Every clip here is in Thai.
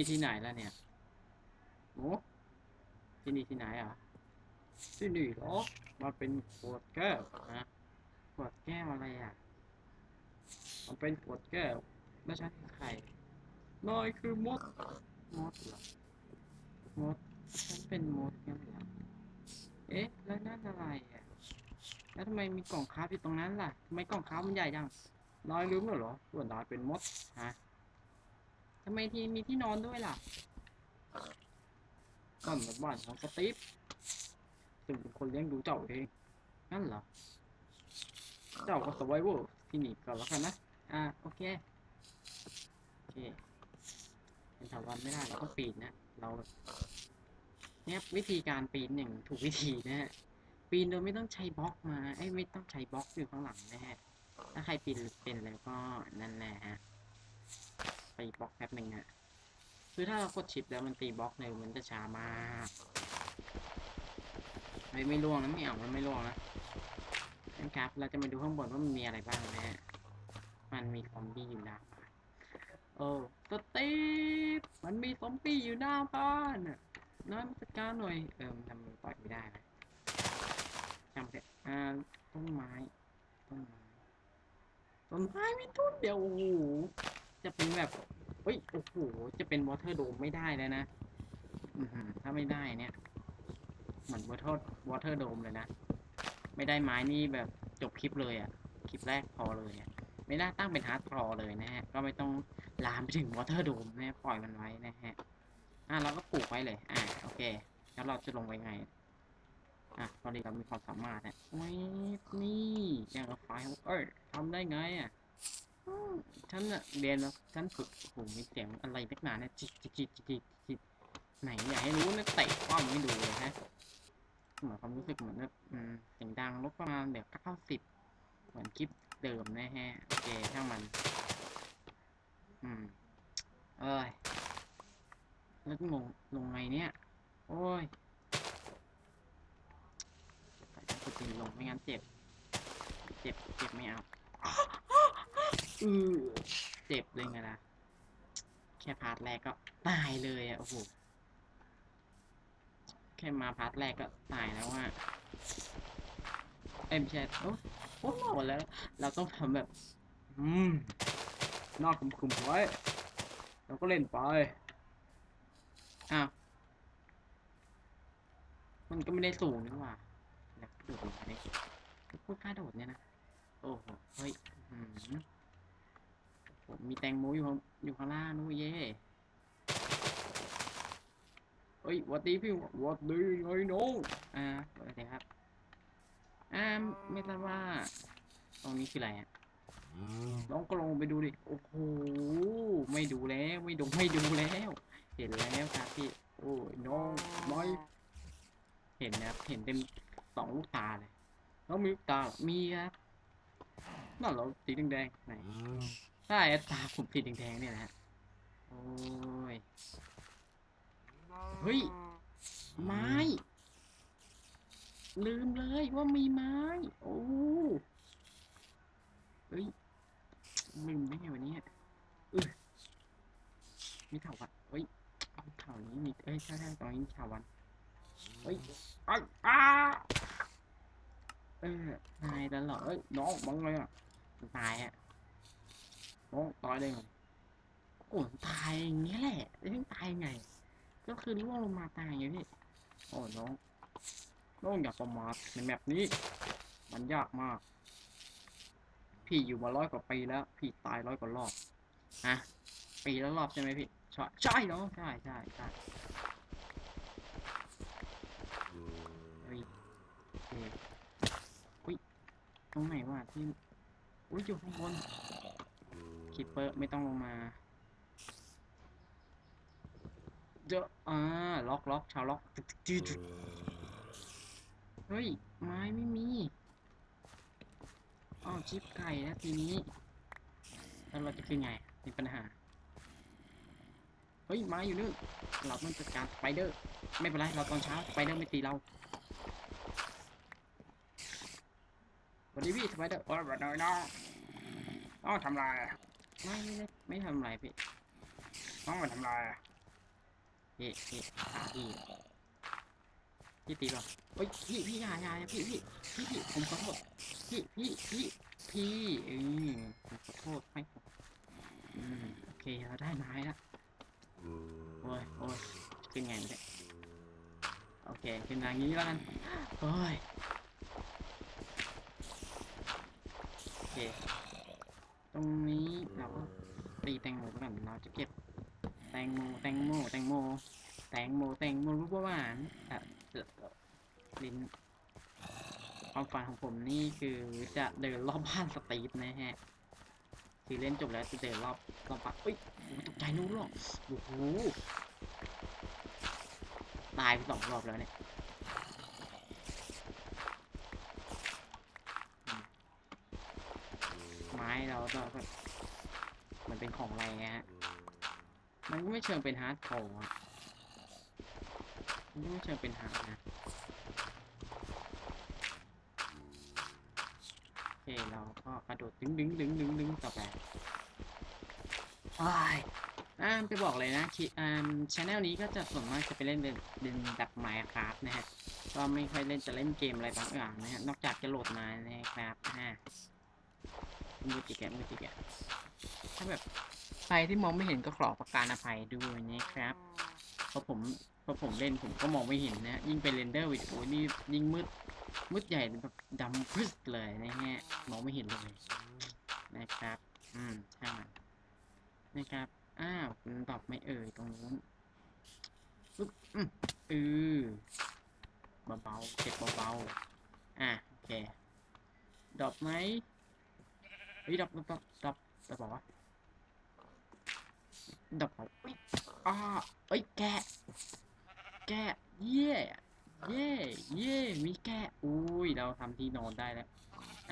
นี่ที่ไหนแล้วเนี่ยโอ้ที่นี่ที่ไหนอะที่นี่เหรอมันเป็นขวดแก้วนะขวดแก้วอะไรอะ มันเป็นขวดแก้วแล้วฉันคือใครนายคือมด มดเหรอมดฉันเป็นมดงั้นเหรอเอ๊ะ แล้วนั่นอะไรอะ แล้วทำไมมีกล่องค้าอยู่ตรงนั้นล่ะทำไมกล่องค้ามันใหญ่จังนายลืมแล้วเหรอว่านายเป็นมดฮะำไมที่มีที่นอนด้วยล่ะนั่นเป็นบ้านของสตีฟซึ่งเป็นคนเลี้ยงดูเจ้าเองนั่นเหรอ เจ้าก็สไวเวอร์ที่นี่ก่อนแล้วกันนะ อ่า โอเค โอเคเป็นถาวรไม่ได้เราต้องปีนนะ เรา เนี่ยวิธีการปีนอย่างถูกวิธีนะฮะ ปีนโดยไม่ต้องใช้บล็อกมาไอ้ยไม่ต้องใช้บล็อกอยู่ข้างหลังนะฮะ ถ้าใครปีนเป็นแล้วก็นั่นแหละฮะ ไปบล็อกแป๊บหนึ่งฮะคือถ้าเรากดชิปแล้วมันตีบล็อกเร็วมันจะช้ามากไม่ไม่ล่วงนะไม่เอามันไม่ล่วงนะนะครับ เราจะมาดูข้างบนว่ามันมีอะไรบ้างนะฮะมันมีซอมบี้อยู่หน้าบ้านโอ้สตีฟมันมีซอมบี้อยู่หน้าบ้านน่ะน้อยมาจัดการหน่อยเออมันทำปล่อยไม่ได้นะจำเป็นอ่าต้นไม้ต้นไม้ต้นไม้มีต้นเดียวโอ้โห จะเป็นแบบเฮ้ยโอ้โหจะเป็นวอเตอร์โดมไม่ได้เลยนะถ้าไม่ได้เนี่ยเหมือนวอเตอร์วอเตอร์โดมเลยนะ ไม่ได้ไม้นี่แบบจบคลิปเลยอะ่ะ คลิปแรกพอเลยอะ่ะไม่น่าตั้งเป็นฮาร์ดพอเลยนะฮะ ก็ไม่ต้องลามไปถึงวอเตอร์โดมนะฮะปล่อยมันไว้นะฮะ อะเราก็ปลูกไว้เลย อะโอเค แล้วเราจะลงไปไง อะตอนนี้เรามีความสามารถเนี่ยไว้นี่อย่างกับไฟเอ้ยทำได้ไงอะ ฉันอะเรียนแล้วฉันฝึกโอ้โหมีเสียงอะไรนักหนาเนี่ยจิกจิกจิกจิกจิกไหนอยากให้รู้นะเตะป้อมไม่ดูเลยฮะเหมือนความรู้สึกเหมือนแบบเสียงดังลบประมาณเดี๋ยวเก้าสิบเหมือนคลิปเดิมนะฮะโอเคช่างมัน อืมเอ้ยแล้วงงลงไงเนี่ย โอ้ยใส่ต้องกดลงไม่งั้นเจ็บ เจ็บเจ็บไม่เอา อือเจ็บเลยไงล่ะแค่พาร์ทแรกก็ตายเลยอะโอ้โห แค่มาพาร์ทแรกก็ตายแล้วว่าเอ้ยไม่ใช่โอ้โอ้หมดแล้ว เราต้องทำแบบ อืมน้าคุมๆไว้เราก็เล่นไป อ้าว มันก็ไม่ได้สูงนี่หว่าแล้วโดดลงไปได้พูดกล้าโดดเนี่ยนะ โอ้โห เฮ้ย อืม ผมมีแตงโมอยู่ข้างอยู่ข้างล่างนู้นเย่เฮ้ยวัดดีพี่วัดดีไงน้องอ่าสวัสดีครับอ่าไม่ทราบว่า ตรงนี้คืออะไรอะน้องก็ลองไปดูดิ โอ้โห ไม่ดูแล้ว ไม่ดู ไม่ดูแล้ว เห็นแล้วครับพี่ โอ้ยน้องไม่เห็นนะครับ เห็นเต็มสองลูกตาเลย น้องมีลูกตา มีครับนั่นเหรอสีแดงๆไหน ใช่ตาผมสีแดงๆเนี่ยนะฮะโอ้ยเฮ้ยไม้ ลืมเลยว่ามีไม้ โอ้เฮ้ยลืมได้ไงวันนี้เออมีเถาวันเฮ้ยเอาเถานี้มีเอ้ยใช่ใช่ตรงนี้เถาวันเฮ้ยไอ้อ้าเออนายแล้วเหรอเอ้ยน้องบังเลยอะตายอะ น้องตายได้ไงโอ้ตายอย่างเงี้แหละแล้วตายไง ก็คือร่วงลงมาตายอย่างเงี้โอ้น้องน้องอย่าประมาทในแบบนี้ มันยากมาก พี่อยู่มาร้อยกว่าปีแล้ว พี่ตายร้อยกว่ารอบฮะปีละรอบใช่ไหมพี่ใช่ใช่เนาะใช่ใช่ใช่เฮ้ยเฮ้ยอุ้ยตรงไหนวะที่อุ้ยอยู่ข้างบน คิปเปอร์ไม่ต้องลงมาเจออ่าล็อกล็อกชาวล็อกตึ๊ดเฮ้ย ไม้ไม่มีอ้าวชิปไก่แล้วทีนี้ แล้วเราจะคือไง มีปัญหา เฮ้ย ไม้อยู่นู่นเราต้องจัดการสไปเดอร์ ไม่เป็นไร เราตอนเช้าสไปเดอร์ไม่ตีเราสวัสดีพี่สไปเดอร์โอ้ยวันน้อยน้องน้องทำลาย ไม่ไม่ได้ไม่ทำอะไรพี่น้องมาทำลายพี่พี่ขาพี่พี่ตีป่ะเฮ้ยพี่พี่อยาอยาอย่าพี่พี่พี่พี่ผมขอโทษพี่พี่พี่พี่เออผมขอโทษไม่ผมอืมโอเคเราได้ไม้แล้วโอ้ยโอ้ยขึ้นไงเนี่ยโอเคขึ้นทางนี้แล้วกันโอ้ยโอเค ตรงนี้เราก็ตีแตงโมไปก่อนเราจะเก็บแตงโมแตงโมแตงโมแตงโมแตงโมรู้ว่าหวานอะเอ่ลิ้นความฝันของผมนี่คือจะเดินรอบบ้านสตรีทนะฮะคือเล่นจบแล้วจะเดินรอบรอบบ้านเอ้ยโอ้ยตกใจนู้นหรอกโอ้โหตายไปสองรอบแล้วเนี่ยอืม ไม้เราก็แบบมันเป็นของอะไรไงฮะ มันก็ไม่เชิงเป็นฮาร์ดคอร์อะมันก็ไม่เชิงเป็นฮาร์ดนะโอเคเราก็กระโดดดึงดึงดึงดึงดึงต่อไปอ้ายอ่าไปบอกเลยนะคิอ่าชแนลนี้ก็จะส่วนมากจะไปเล่นเป็นเป็นแบบไมค์ครับนะฮะ ก็ไม่ค่อยเล่นจะเล่นเกมอะไรบางอย่างนะฮะ นอกจากจะโหลดมานะครับอ่า มือติแกมือติแกถ้าแบบใครที่มองไม่เห็นก็ขอประการอภัยด้วยนะครับเพราะผมเพราะผมเล่นผมก็มองไม่เห็นนะยิ่งเป็นเรนเดอร์วิดีโอนี่ยิ่งมืดมืดใหญ่แบบดำพึษเลยนะฮะมองไม่เห็นเลยนะครับ อืมช่างมันะครับอ้าวตอบไม่เอ่ยตรงนู้นปึ๊บอืมเออเบาๆเก็บเบาๆอะโอเคดอปไหม ฮ้ยดรอปดรอปดรอปดรอปดรอปบอกว่าดับอ้ยอ่าเอ้ยแกะแกะเย่เย่เย่มีแกะอุ้ยเราทำที่นอนได้แล้ว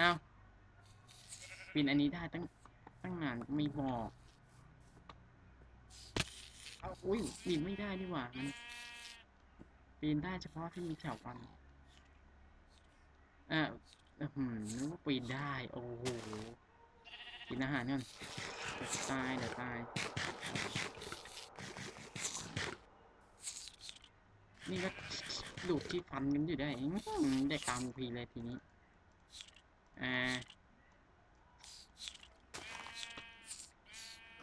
อ้าวปีนอันนี้ได้ตั้งตั้งนานไม่บอกเอาอุ้ยปีนไม่ได้ดีกว่ามันปีนได้เฉพาะที่มีแถวฟันอ่าอื้อหืมนึกว่าปีนได้ โอ้โห กินอาหารก่อนเดี๋ยวตายเดี๋ยวตาย นี่ก็ดูดที่ฟันกันอยู่ได้ได้กลางพีเลยทีนี้ อ่า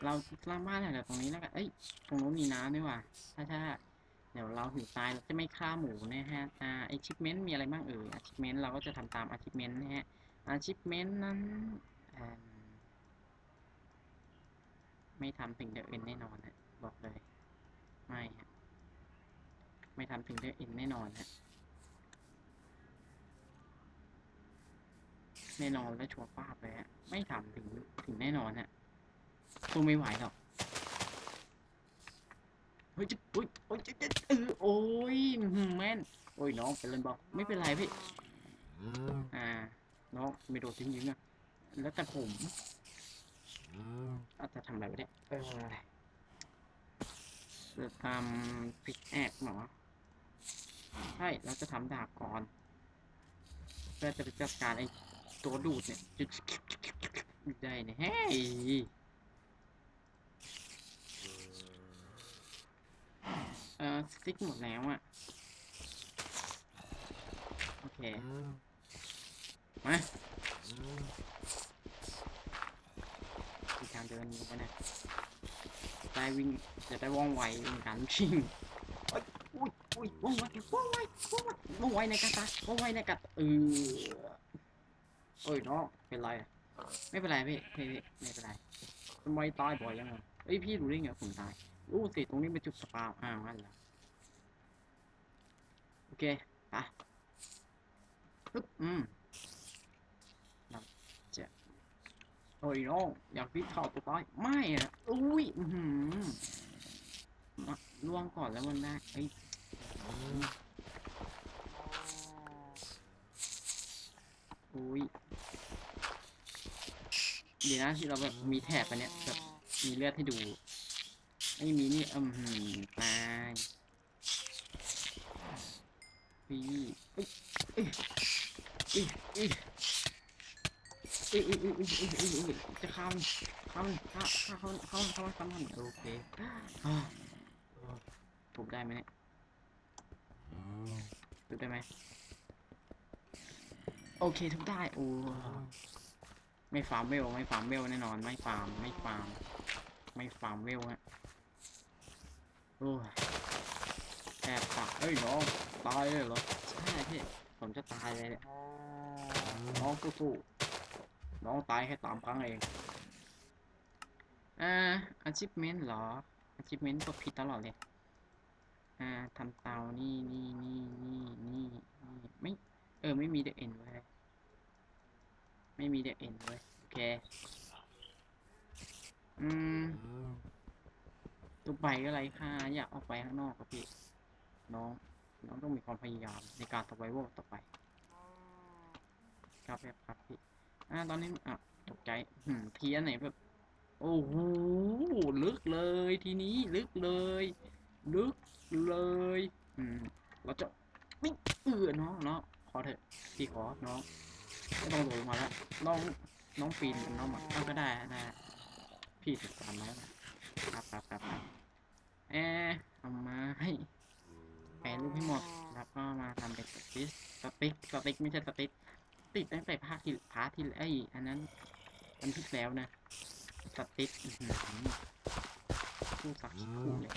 เราสร้างบ้านแถวตรงนี้แล้วกันเอ้ย ตรงนู้นมีน้ำด้วยว่ะถ้าถ้าเดี๋ยวเราหิวตายเราจะไม่ฆ่าหมูนะฮะ อ่า achievement มีอะไรบ้างเอ่ย achievement เราก็จะทำตาม achievement นะฮะ achievement นั้นอ่า ไม่ทำถึงเดอะเอ็นแน่นอนนะบอกเลย ไม่ฮะไม่ทำถึงเดอะเอ็นแน่นอนฮะแน่นอนและชัวร์ป้าบเลยฮะไม่ทำถึงถึงแน่นอนฮะตัวไม่ไหวหรอกเฮ้ยจะโอ้ยโอ้ยจะจะเออโอ้ยอื้อหือแม่นโอ้ยน้องเป็นเล่นบอลไม่เป็นไรพี่อ่าน้องไม่โดนทิ้งยิงอะแล้วแต่ผม อาจจะทำอะไรไม่ได้เออจะทำพิกแอกเหรอใช่เราจะทำดาบก่อนเพื่อจะไปจัดการไอ้ตัวดูดเนี่ยจุดได้เนี่ยเฮ้ยเออสติ๊กหมดแล้วอะ โอเค มา เดินอยู่นะได้วิ่งจะได้ว่องไวในการชิงอุ้ยอุ้ยว่องไวว่องไวว่องไวว่องไวในการตาว่องไวในการเออเอ้ยน้องเป็นไรไม่เป็นไรพี่พี่ไม่เป็นไรทำไมตายบ่อยยังไงเอ้ยพี่รู้ได้ไงผมตายรู้สิตรงนี้เป็นจุดสปาวอ้าวนั่นเหรอโอเคไปปึ๊บอืม โอ้ยน้องอยากพิชอบตัวตายไม่อะอุ้ยอือหือมล่วงก่อนแล้วมันได้ไอ้ยอุ้ยเดี๋ยวนะที่เราแบบมีแถบอันเนี้ยแบบมีเลือดให้ดูไม่มีนี่อืมหือตายพี่เอ้ยเอ้ยเอ้ย อุ้ยอุ้ยอุ้ยอุ้อุ้ยอุ้ยอุ้ยจข้ามข้ามข้ามข้ามข้ามข้ามข้ามโอเคถูกได้ไหมเนี่ยถูกได้ไหมโอเคทุกได้โอ้ไม่ฟาร์มเวลไม่ฟาร์มเวลแน่นอนไม่ฟาร์มไม่ฟาร์มไม่ฟาร์มเวลฮะโอ้ยแอบตากเฮ้ยน้องตายเลยเหรอใช่พี่ผมจะตายเลยเนี่ยน้องสู้ น้องตายแค่สามครั้งเองอ่า achievement เหรอ achievement ก็ผิดตลอดเลย อ่าทำเตานี่นี่นี่นี่นี่นี่ไม่ เออ ไม่มีเด e เอ็นไว้ยไม่มีเด e เอ็นไว้ยโอเค อืมตัวใบก็ไรค่าอยากออกไปข้างนอกครับพี่ น้อง น้องต้องมีความพยายามในการ survival ต่อไป ครับแบบครับพี่ อ่าตอนนี้อะตกใจหืมเทียนไหนแบบ โอ้โหลึกเลยทีนี้ลึกเลย ลึกเลยอืมเราจะไม่เอือน้องเนาะขอเถอะพี่ขอน้องไม่ต้องลงมาแล้วน้องน้องปีนน้องมาเอาก็ได้นะพี่ติดตามแล้วนะครับครับครับครับเออเอามาให้แปรรูปให้หมดแล้วก็มาทำเป็นสติ๊กสติ๊กสติ๊กไม่ใช่สติ๊ก ติดตั้งแต่ภาคที่พาร์ทที่ไออันนั้นอันที่แล้วนะสติ๊กอื้อหือคู่สักขี้คู่เลย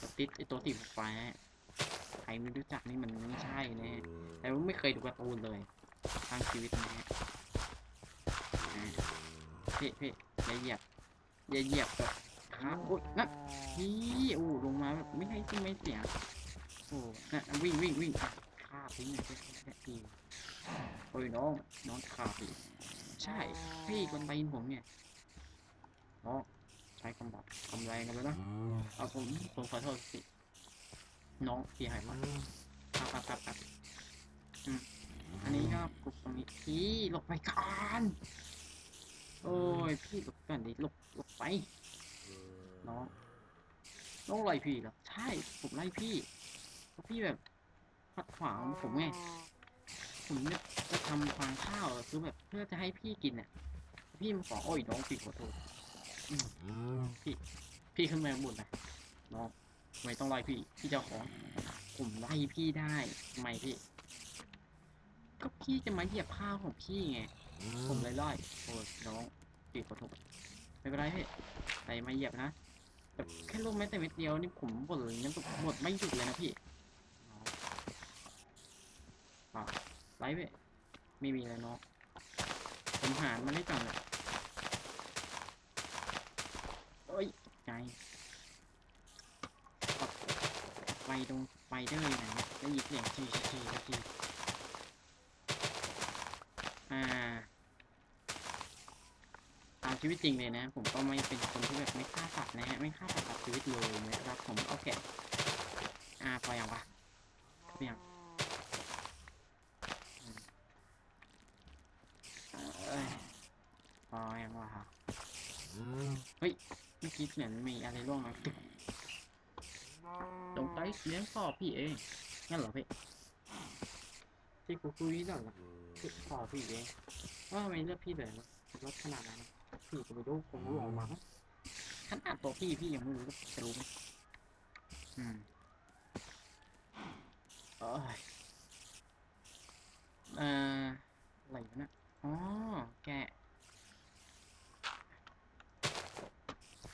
สติ๊กไอตัวสีฟ้าใครไม่รู้จักนี่มันไม่ใช่แน่แต่ว่าไม่เคยดูการ์ตูนเลยทางชีวิตนะฮะอ่าพี่พี่อย่าเหยียบอย่าเหยียบแบบขาโอ้ยนั่นพี่โอ้ลงมาไม่ให้ที่ไม่เสียโอ้นั่นวิ่งวิ่งวิ่ง อะฆ่าทิ้งเลยพี่พี่โอ้ยน้องน้องฆ่าพี่ใช่พี่คนตีนผมเนี่ยน้องใช้คำบอกคำแรงกันไปนะเอาผมผมขอโทษสิน้องพี่หายมากครับครับครับครับอืมอันนี้ก็กดตรงนี้พี่หลบไปก่อนโอ้ยพี่หลบก่อนดิหลบหลบไปน้องน้องไล่พี่เหรอใช่ผมไล่พี่เพราะพี่แบบ ขัดขวางผมไงผมเนี่ยจะทำฟางข้าวอะคือแบบเพื่อจะให้พี่กินอะ พี่มาขอโอ้ยน้องพี่ขอโทษอืมพี่ขึ้นมาบนนะน้องทำไมต้องไล่พี่ พี่เจ้าของผมไล่พี่ได้ทำไมพี่ ก็พี่จะมาเหยียบข้าวของพี่ไงผมเลยไล่โอ้ยน้องพี่ขอโทษไม่เป็นไรพี่แต่มาเหยียบนะแต่แค่ลูกแม้แต่เม็ดเดียวนี่ผมบ่นยังบ่นไม่หยุดเลยนะพี่น้อง่าไล่พี่ไม่มีเลยน้องผมหารมันได้จังเลยเอ้ยใจปักไฟตรงไฟได้เลยนะได้ยินเสียงจีจีจีจีอ่าตามชีวิตจริงเลยนะ ผมก็ไม่เป็นคนที่แบบไม่ฆ่าสัตว์นะฮะไม่ฆ่าสัตว์ตัดชีวิตเลยนะครับผมโอเคอ่าพออย่างวะพออย่างอืมเอ้ยพออย่างวะเมื่อกี้เหมือนมีอะไรร่วงมาตึกตรงใต้เลี้ยงพ่อพี่เองงั้นเหรอพี่ที่กูคุยนั่นเหรอคือพ่อพี่เองว่าทำไมเลือกพี่เลยรถขนาดนั้นพี่ก็ไม่รู้ผมรู้ออกมาขนาดตัวพี่พี่ยังไม่รู้จะรู้ไหมอืมเอ้ยเอ่ออะไรวะเนะอ๋อแกะ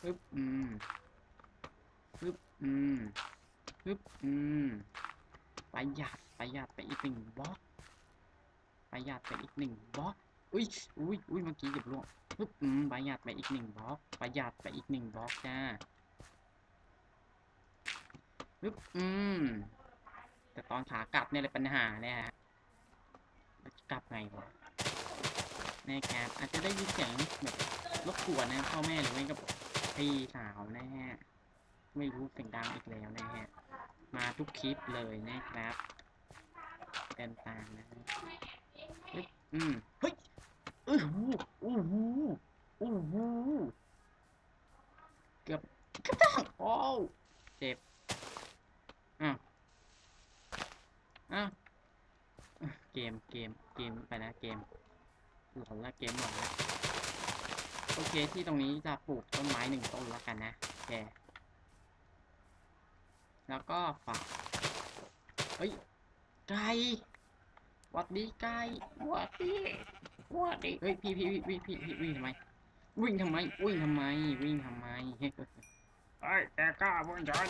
ปึ๊บอืมปึ๊บอืมปึ๊บอืมประหยัดประหยัดไปอีกหนึ่งบล็อกประหยัดไปอีกหนึ่งบล็อกอุ้ยอุ้ยอุ้ยเมื่อกี้เก็บล่วงปึ๊บอืมประหยัดไปอีกหนึ่งบล็อกประหยัดไปอีกหนึ่งบล็อกจ้าปึ๊บอืมแต่ตอนขากลับเนี่ยเลยปัญหาเนี่ยฮะกลับไงวะแน่ครับอาจจะได้ยินเสียงแบบรบกวนนะพ่อแม่หรือไม่ก็ พี่สาวนะฮะ ไม่รู้เสียงดังอีกแล้วนะฮะ มาทุกคลิปเลยนะครับเดินตามนะฮะอืมเฮ้ยเออหูอู้หูอู้หูเกือบกระตังโอ้วเจ็บอ้าวอ้าวเกมเกมเกมไปนะเกมหลอนละเกมหลอนละ โอเคที่ตรงนี้จะปลูกต้นไม้หนึ่งต้นแล้วกันนะแกแล้วก็ฝากเฮ้ย ไก่หวัดดีไก่หวัดดีหวัดดีเฮ้ยพี่พี่พี่พี่พี่วิ่งทำไม วิ่งทำไม วิ่งทำไม วิ่งทำไม เฮ้ยไอแกกล้าพวกฉัน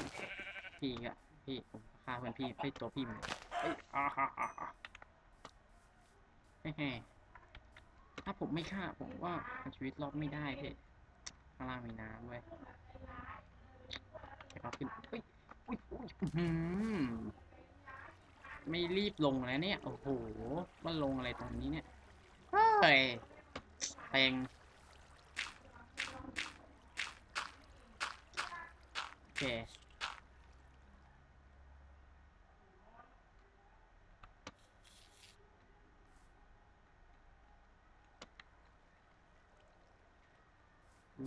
พี่อะพี่ผมฆ่าเพื่อนพี่ให้ตัวพี่มันเอ้ยอ่าฮ่าฮ่าฮ่าแฮ่ๆ ถ้าผมไม่ฆ่าผมว่าชีวิตรอดไม่ได้เพ่ข้างล่างมีน้ำเว้ยแต่ก็ขึ้นเฮ้ยอุ้ยอุ้ยอื้อหือไม่รีบลงแล้วเนี่ย โอ้โหมันลงอะไรตรงนี้เนี่ยเฮ้ยเต็งโอเค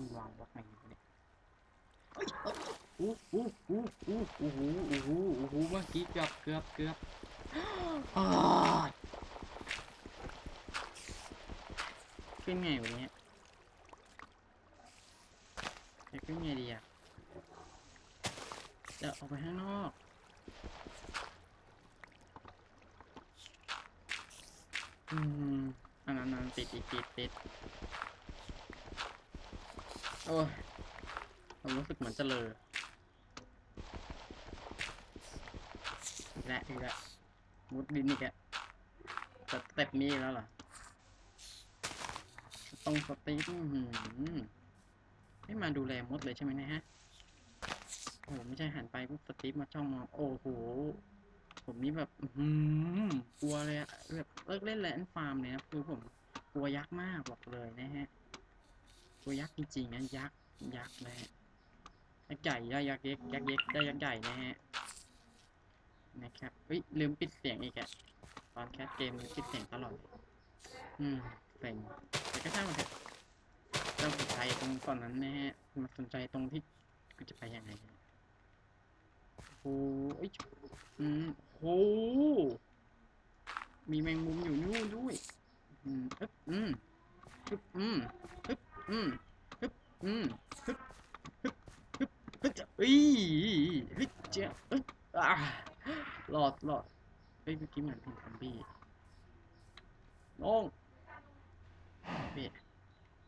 ีวางบล็อกไหนอยู่เนี่ยอ้ยเอ้ยอู้อู้อู้อู้อู้หูอู้หูอู้หูเมื่อกี้เกือบเกือบเกือบอ้าขึ้นไงวันนี้จะขึ้นไงดีอะจะออกไปข้างนอกอืมนอันนั้นติดติดติดติด โอ้ยผมรู้สึกเหมือนจะเลอและอีกและมุดดินอีกอะสเต็ปนี้แล้วเหรอต้องสตีฟอื้อหือไม่มาดูแลมดเลยใช่ไหมนะฮะโอ้โหไม่ใช่หันไปปุ๊บสตีฟมาจ้องมองโอ้โห ผมนี่แบบอื้อหือกลัวเลยอะแบบเลิกเล่นแลนฟาร์มเลยนะคือผมกลัวยักษ์มากบอกเลยนะฮะ ตัวยักษ์จริงๆนะยักษ์ยักษ์นะฮะยักษ์ใหญ่ได้ยักษ์เล็กยักษ์เล็กได้ยักษ์ใหญ่นะฮะนะครับเฮ้ยลืมปิดเสียงอีกอะตอนแคสเกมลืมปิดเสียงตลอดอืมเซ็งแต่ก็ช่างมันเถอะเราสนใจตรงก่อนนั้นนะฮะมาสนใจตรงที่กูจะไปยังไงโอ้ยอืมโหมีแมงมุมอยู่นู่นด้วย อืมอึ๊บอืมอึ๊บอืม อืมฮึบอืมฮึบฮึบฮึบฮึบเอ้ยฮึบเจ้าอ้ยอ่ารอดรอดเฮ้ยเมื่อกี้เหมือนเป็นซอมบี้น้องพี่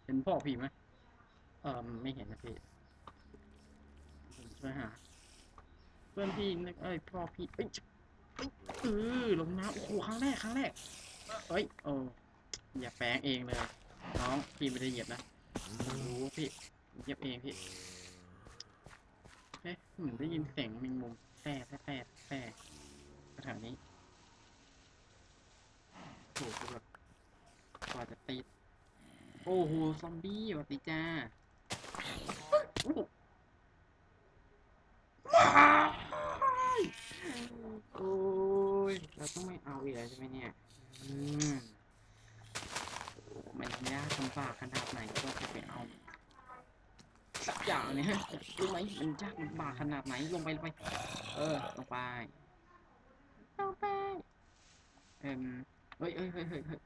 เห็นพ่อพี่ไหมเออไม่เห็นนะพี่ผมช่วยหาเพื่อนพี่นึกเอ้ยพ่อพี่เอ้ยเอ้ยเออลงน้ำโอ้โหครั้งแรกครั้งแรกเอ้ยโอ้อย่าแปลงเองเลยน้องพี่ไม่ได้เหยียบนะ รู้พี่เยียบเองพี่เอ๊ะเหมือนได้ยินเสียงแมงมุมแฟ่แฟ่แฟ่แฟ่แถวนี้โอ้โหแบบกว่าจะติดโอ้โหซอมบี้วัสดีจ้าโอ้ยเราต้องไม่เอาอีกแล้วใช่ไหมเนี่ย อืม มันยากลำบากขนาดไหนก็จะไปเอาสักอย่างเนี่ยรู้ไหมมันยากลำบากขนาดไหนลงไปลงไป เออลงไปลงไปเอ็มเฮ้ยเฮ้ยเฮ้ยเฮ้ยเฮ้ย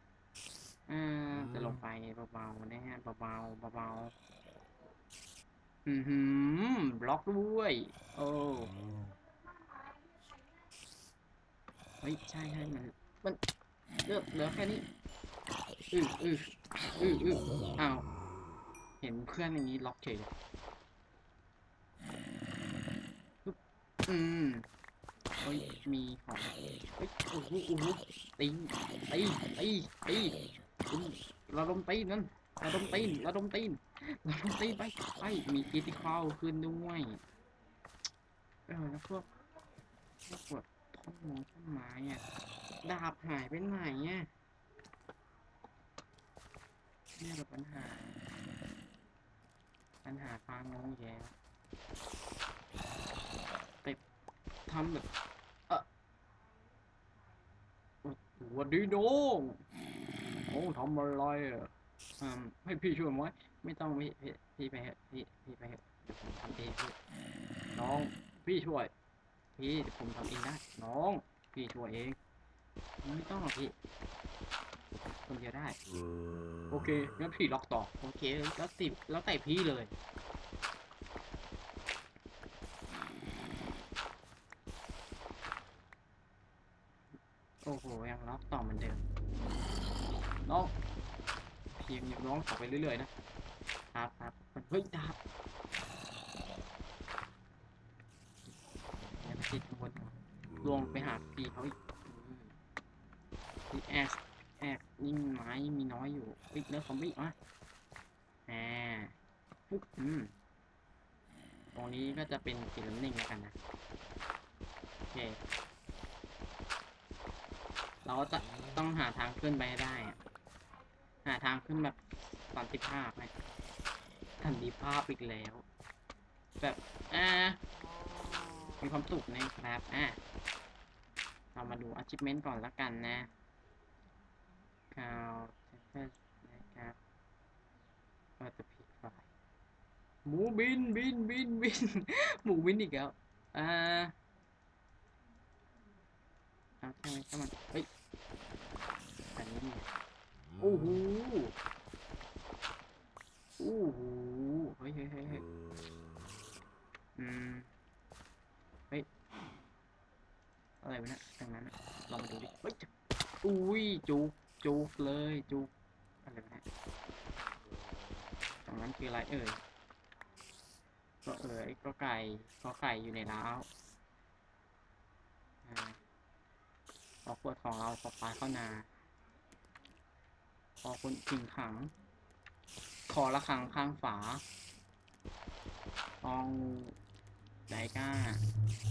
อ่าจะลงไปเบาๆนะฮะเบาๆเบาๆอือหือบล็อกด้วยโอ้เฮ้ยใช่ใช่มันมันเหลือเหลือแค่นี้ อืออืออืออืออ้าว เห็นเพื่อนอย่างนี้ล็อกเฉยอืมเฮ้ยมีของเฮ้ยโอ้โหโอ้โหตีตีตีตีอืมระดมตีนนั่นเระดมตีนระดมตีนระดมตีนไปไปมีกีติคอลขึ้นด้วยเออแล้วพวกพวกปวดท่อนมงท่อนไม้อะดาบหายไปไหนอะ เนี่ยแบปัญหา ปัญหาฟาร์มงงแย่ไปทำแบบเออวัสดีน้องโอ้ทำอะไรอะอให้พี่ช่วยไหมไม่ต้องพี่พี่พี่ไปพี่พี่ไปเดี๋ยวผมทำเองพี่น้องพี่ช่วย พี่ผมทำเองได้น้อง พี่ช่วยเอง ไม่ต้องหรอกพี่ คนเได้ โอเคงั้นพี่ล็อกต่อ โอเคแล้วสิบแล้วใส่พี่เลย โอ้โห ยังล็อกต่อเหมือนเดิมน้องเพียงยังร้องต่อไปเรื่อยๆนะครับครับมันเฮ้ยดับยังไม่ติดข้างบนลวงไปหาพีเขาอีกที่แอส แอกยิ่งไม้มีน้อยอยู่อีกเนื้อคอมบี้อะแหมปุ๊บอืมตรงนี้ก็จะเป็นสีน้ำหนึ่งแล้วกันนะโอเคเราก็จะต้องหาทางขึ้นไปให้ได้อะหาทางขึ้นแบบสันติภาพไหมสันติภาพอีกแล้ว แบบอ่ามีความสุขนะครับอะเรามาดู achievement ก่อนละกันนะ คาวเทสนะครับก็จะพิกไฟหมูบินบินบินบินหมูบินอีกแล้วอ่าเอาใช่ไหมช่ามันเฮ้ยอันนี้โอ้โหโอ้โหเฮ้ยเฮ้ยเฮ้ยอืมเฮ้ยอะไรวะเนี่ยทางนั้นลองมาดูดิเฮ้ยอุ้ยจุก จุกเลยจุกอะไรวะตรงนั้นคืออะไรเอ่ยก็เอ๋ยก็ไก่ก็ไก่อยู่ในร้าวอ่าพอขวดของเราพอปลาเข้านาพอคนจิงขังคอละขังข้างฝาอองใจกล้า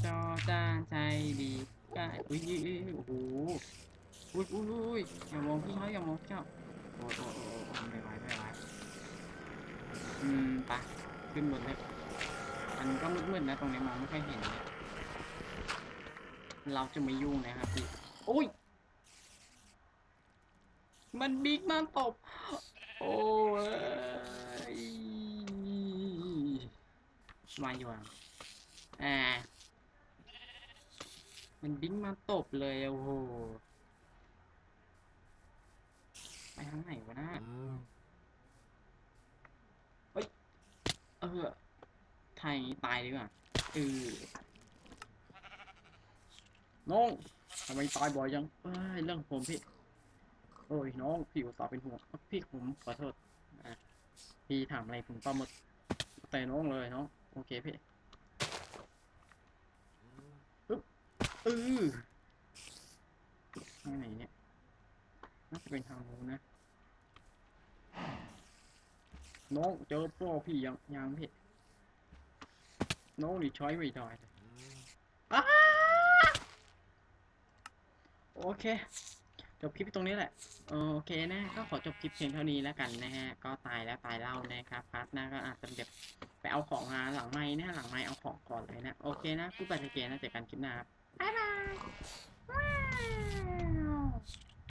จอจ้าใจดีกล้ายุยอุ้ยโอ้โห อุ้ยอุ้ยอุ้ยอย่ามองพี่เขาอย่ามองพี่เขาโอ้โอ้โอ้โอ้ไม่ไหวไม่ไหวอืมไปขึ้นบนเลยมันก็มืดๆนะตรงนี้มองไม่ค่อยเห็นเนี่ยเราจะไม่ยุ่งนะครับพี่โอ้ยมันบิ๊กมันตบ โอ้ยมาอยู่อะอ่ามันบิ๊กมาตบเลยโอ้โห ทางไหนวะนะเออไทยตายดีกว่าเออน้องทำไมตายบ่อยจังเอ้ยเรื่องผมพี่ โอ้ยน้องพี่อุตส่าห์เป็นห่วงพี่ผมขอโทษอะพี่ถามอะไรผมตอบหมดแต่น้องเลยน้องโอเคพี่ปึ๊บเออทางไหนเนี่ยน่าจะเป็นทางนู้นนะ น้องเจอพ่อพี่ยังยังพี่น้องนี่ช้อยไม่ได้เลยโอเค จบคลิปตรงนี้แหละ โอเคนะ ก็ขอจบคลิปเพียงเท่านี้แล้วกันนะฮะ ก็ตายแล้วตายเล่านะครับพาร์ทหน้าก็อาจจะเด็บไปเอาของมาหลังไม้นะหลังไม้เอาของก่อนเลยนะ โอเคนะกูไปสเกนนะเจอกันคลิปหน้าครับบ๊ายบายว้าว